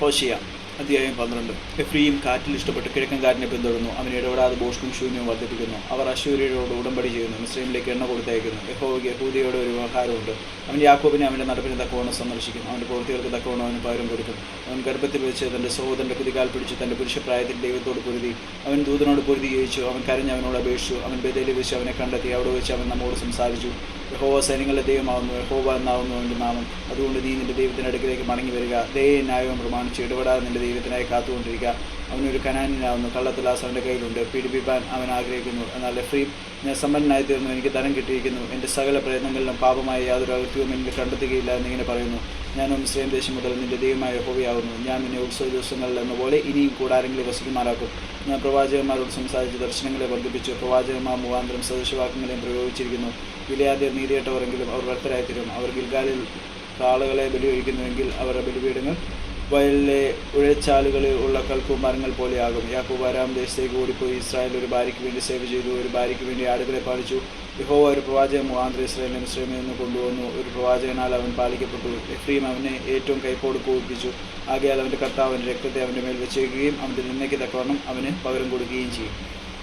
拖鞋 അധ്യായം പന്ത്രണ്ട്. എഫ്രീം കാറ്റിൽ ഇഷ്ടപ്പെട്ട് കിഴക്കൻ കാറ്റിനെ പിന്തുടർന്നു. അവൻ ഇടപെടാതെ ബോഷ്കും ശൂന്യവും വർദ്ധിപ്പിക്കുന്നു. അവർ അശൂര്യരോട് ഉടമ്പടി ചെയ്യുന്നു. മുസ്ലിമിലേക്ക് എണ്ണ കൊടുത്തയക്കുന്നു. യഹോവയ്ക്ക് യഹൂദിയോട് ഒരു വ്യവഹാരമുണ്ട്. അവൻ യാക്കോബിനെ അവന്റെ നടപ്പിന് തക്കവണ്ണം സന്ദർശിക്കും. അവന്റെ പ്രവൃത്തികൾക്ക് തക്കവണ്ണം അവന് പകരം കൊടുക്കും. അവൻ ഗർഭത്തിൽ വെച്ച് തന്റെ സഹോദരന്റെ കുതികാൽ പിടിച്ച് തന്റെ പുരുഷപ്രായത്തിൽ ദൈവത്തോട് പൊരുതി. അവൻ ദൂതനോട് പൊരുതി ജയിച്ചു. അവൻ കരഞ്ഞ് അവനോട് അപേക്ഷിച്ചു. അവൻ ബദലിൽ വെച്ച് അവനെ കണ്ടെത്തി. അവിടെ വെച്ച് അവൻ നമ്മോട് സംസാരിച്ചു. യഹോവ സൈന്യങ്ങളുടെ ദൈവമാകുന്നു. യഹോവ എന്നാവുന്നു അവന്റെ നാമം. അതുകൊണ്ട് നീ നിന്റെ ദൈവത്തിന്റെ അടുക്കിലേക്ക് മടങ്ങി വരിക. ദയ ന്യായവും പ്രമാണിച്ച് ഇടപെടാതെ നിന്റെ ദൈവത്തിനായി കാത്തുകൊണ്ടിരിക്കുക. അവനൊരു കനാനിനാവുന്നു കള്ളത്തിലാസ് അവന്റെ കയ്യിലുണ്ട്. പീഡിപ്പിക്കാൻ അവൻ ആഗ്രഹിക്കുന്നു. എന്നാൽ ഫ്രീ ഞാൻ സമ്പന്നനായി തീർന്നു. എനിക്ക് ധനം കിട്ടിയിരിക്കുന്നു. എന്റെ സകല പ്രയത്നങ്ങളിലും പാപമായ യാതൊരു അകൃത്യവും എനിക്ക് കണ്ടെത്തുകയില്ല എന്നിങ്ങനെ പറയുന്നു. ഞാനും സ്വയം ദേശം മുതൽ നിന്റെ ദൈവമായ ഹോവിയാവുന്നു ഞാൻ നിന്നെ ഉത്സവ ദിവസങ്ങളിൽ എന്ന പോലെ ഇനിയും കൂടാരെങ്കിലും വസിക്കുമാറാക്കും. ഞാൻ പ്രവാചകന്മാരോട് സംസാരിച്ച് ദർശനങ്ങളെ വർദ്ധിപ്പിച്ചു. പ്രവാചകന്മാർ മുഖാന്തരം സദൃശവാക്യങ്ങളെയും പ്രയോഗിച്ചിരിക്കുന്നു. വിലയാദ്യർ നീതിയേട്ടവരെങ്കിലും അവർ വ്യക്തരായിത്തരും അവർ ഗിൽഗാലിൽ കാളുകളെ ബലിയൊഴിക്കുന്നുവെങ്കിൽ അവരുടെ ബലിപീഠങ്ങൾ വയലിലെ ഉഴച്ചാലുകളിൽ ഉള്ള കൽക്കൂമാരങ്ങൾ പോലെയാകും. യാക്കൂബ് ആരാം ദേശത്തേക്ക് ഓടിപ്പോയി. ഇസ്രായേൽ ഒരു ഭാര്യയ്ക്ക് വേണ്ടി സേവ ചെയ്തു. ഒരു ഭാര്യയ്ക്ക് വേണ്ടി ആടുകളെ പാലിച്ചു. യഹോവ ഒരു പ്രവാചകൻ മുഖാന്തര ഇസ്രായേലിനെ മിശ്രമിൽ നിന്ന് കൊണ്ടുവന്നു. ഒരു പ്രവാചകനാൽ അവൻ പാലിക്കപ്പെട്ടു. എഫ്രീം അവനെ ഏറ്റവും കൈപ്പോട് കോപിപ്പിച്ചു ആകയാൽ അവന്റെ കർത്താവ് രക്തത്തെ അവന്റെ മേൽ വെച്ചേക്കുകയും അവന്റെ നിന്നയ്ക്ക് തക്കവണ്ണം അവന് പകരം കൊടുക്കുകയും ചെയ്യും.